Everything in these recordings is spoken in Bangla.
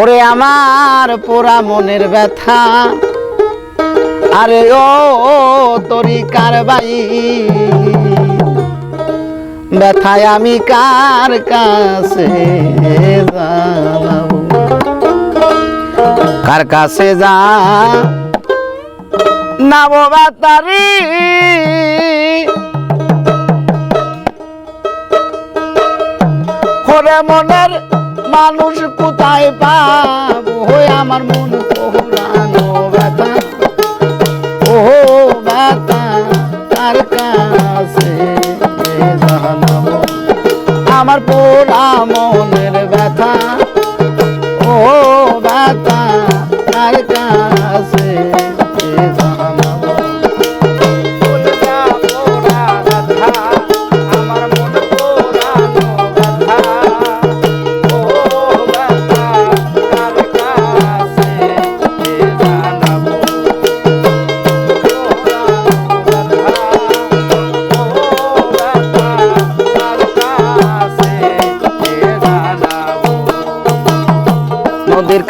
ওরে আমার পোড়া মনের ব্যথা। আরে ও তরি কারবাই ব্যথায় আমি কার কাছে কার কাছে যা? নাবো বাতারি। মনের মানুষ পাবো আমার মন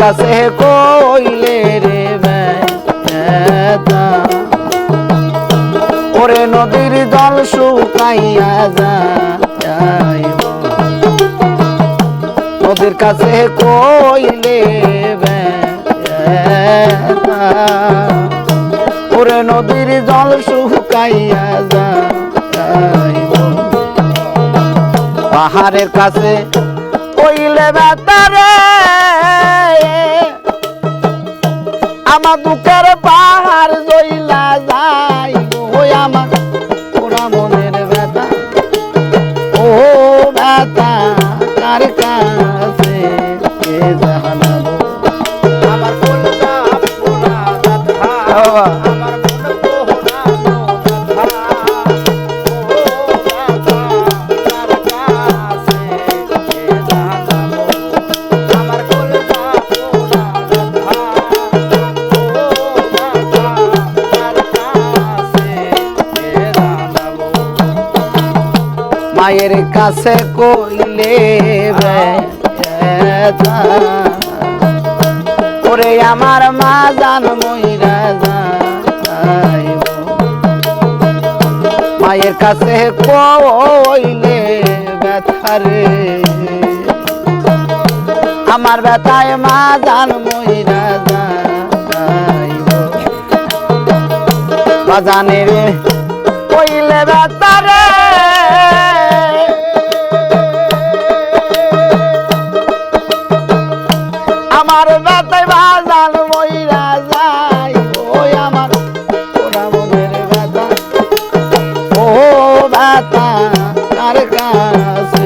কাছে কইলে রে ওরে নদীর জল শুকাইয়া যাইব। নদীর কাছে কইলে ওরে নদীর জল শুকাইয়া যাইব। পাহাড়ের কাছে কইলে বেতারে আমার দুঃখের পাহাড় জইলা যাই ওই আমার তোরা মনের ব্যথা ও ব্যথা কার কাছে জানাব আমার কোন ব্যথা, বাবা। মায়ের কাছে কইলে ওরে আমার মা জান মইরা মায়ের কাছে কইলে ব্যথা রে। আমার ব্যথায় মা জান মইরা যাইব। কইলে ব্যথা কাছে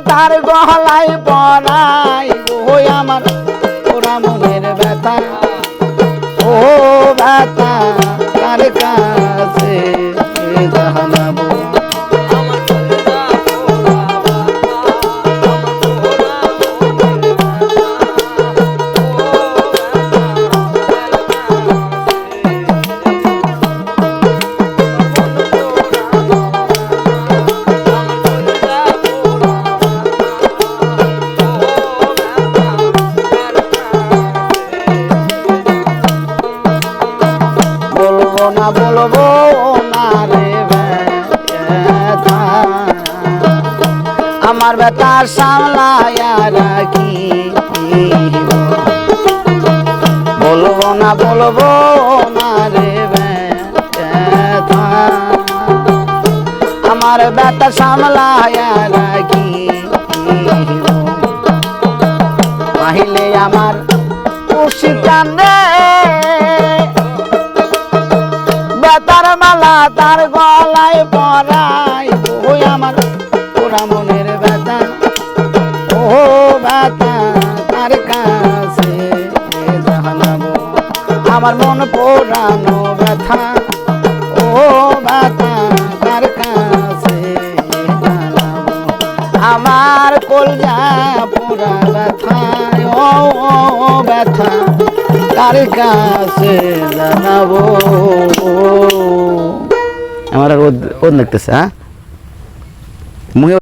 তার গহলাই পরাই ওই আমার ওরা মনের ব্যথা। ও ব্যথা। না বলব না রে আমার ব্যথা সামলায়া রাখি বলব না বলব না রে আমার সামলায় তার গলায় পরাই ওই আমার ওরা মনের ব্যথা। ও ব্যথা, তার কাছে আমার মন পোড়ানো ব্যথা। ও ব্যথা, তার কাছে আমার কলজা পোড়া ব্যথা ও ও ব্যথা, তার কাছে জানাব। আমার আর ওদ ওদ দেখতেছে হ্যাঁ? মুহে